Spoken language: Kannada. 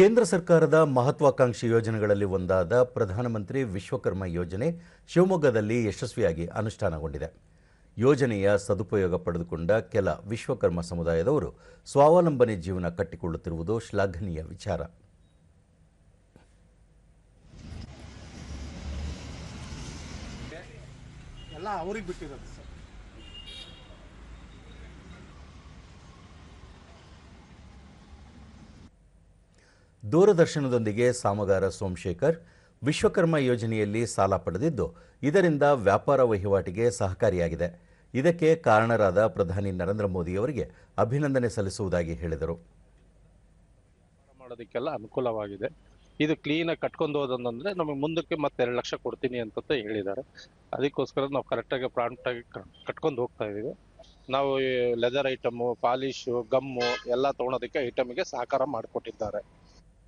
ಕೇಂದ್ರ ಸರ್ಕಾರದ ಮಹತ್ವಾಕಾಂಕ್ಷಿ ಯೋಜನೆಗಳಲ್ಲಿ ಒಂದಾದ ಪ್ರಧಾನಮಂತ್ರಿ ವಿಶ್ವಕರ್ಮ ಯೋಜನೆ ಶಿವಮೊಗ್ಗದಲ್ಲಿ ಯಶಸ್ವಿಯಾಗಿ ಅನುಷ್ಠಾನಗೊಂಡಿದೆ. ಯೋಜನೆಯ ಸದುಪಯೋಗ ಪಡೆದುಕೊಂಡ ಕೆಲ ವಿಶ್ವಕರ್ಮ ಸಮುದಾಯದವರು ಸ್ವಾವಲಂಬನೆ ಜೀವನ ಕಟ್ಟಿಕೊಳ್ಳುತ್ತಿರುವುದು ಶ್ಲಾಘನೀಯ ವಿಚಾರ. ಎಲ್ಲ ಅವರಿಗೆ ಬಿಟ್ಟಿರೋದು ಸರ್. ದೂರದರ್ಶನದೊಂದಿಗೆ ಸಾಮಗಾರ ಸೋಮಶೇಖರ್ ವಿಶ್ವಕರ್ಮ ಯೋಜನೆಯಲ್ಲಿ ಸಾಲ ಪಡೆದಿದ್ದು, ಇದರಿಂದ ವ್ಯಾಪಾರ ವಹಿವಾಟಿಗೆ ಸಹಕಾರಿಯಾಗಿದೆ. ಇದಕ್ಕೆ ಕಾರಣರಾದ ಪ್ರಧಾನಿ ನರೇಂದ್ರ ಮೋದಿಯವರಿಗೆ ಅಭಿನಂದನೆ ಸಲ್ಲಿಸುವುದಾಗಿ ಹೇಳಿದರು. ಮಾಡೋದಕ್ಕೆಲ್ಲ ಅನುಕೂಲವಾಗಿದೆ. ಇದು ಕ್ಲೀನಾಗಿ ಕಟ್ಕೊಂಡು ಹೋದಂದ್ರೆ ನಮಗೆ ಮುಂದಕ್ಕೆ ಮತ್ತೆ ಎರಡು ಲಕ್ಷ ಕೊಡ್ತೀನಿ ಅಂತ ಹೇಳಿದ್ದಾರೆ. ಅದಕ್ಕೋಸ್ಕರ ನಾವು ಕರೆಕ್ಟಾಗಿ ಪ್ರಾಂಪ್ಟಾಗಿ ಕಟ್ಕೊಂಡು ಹೋಗ್ತಾ ಇದ್ದೀವಿ. ನಾವು ಲೆದರ್ ಐಟಮು ಪಾಲಿಶು, ಗಮ್ಮು ಎಲ್ಲ ತೊಗೊಳೋದಕ್ಕೆ ಐಟಮ್ಗೆ ಸಹಕಾರ ಮಾಡಿಕೊಟ್ಟಿದ್ದಾರೆ.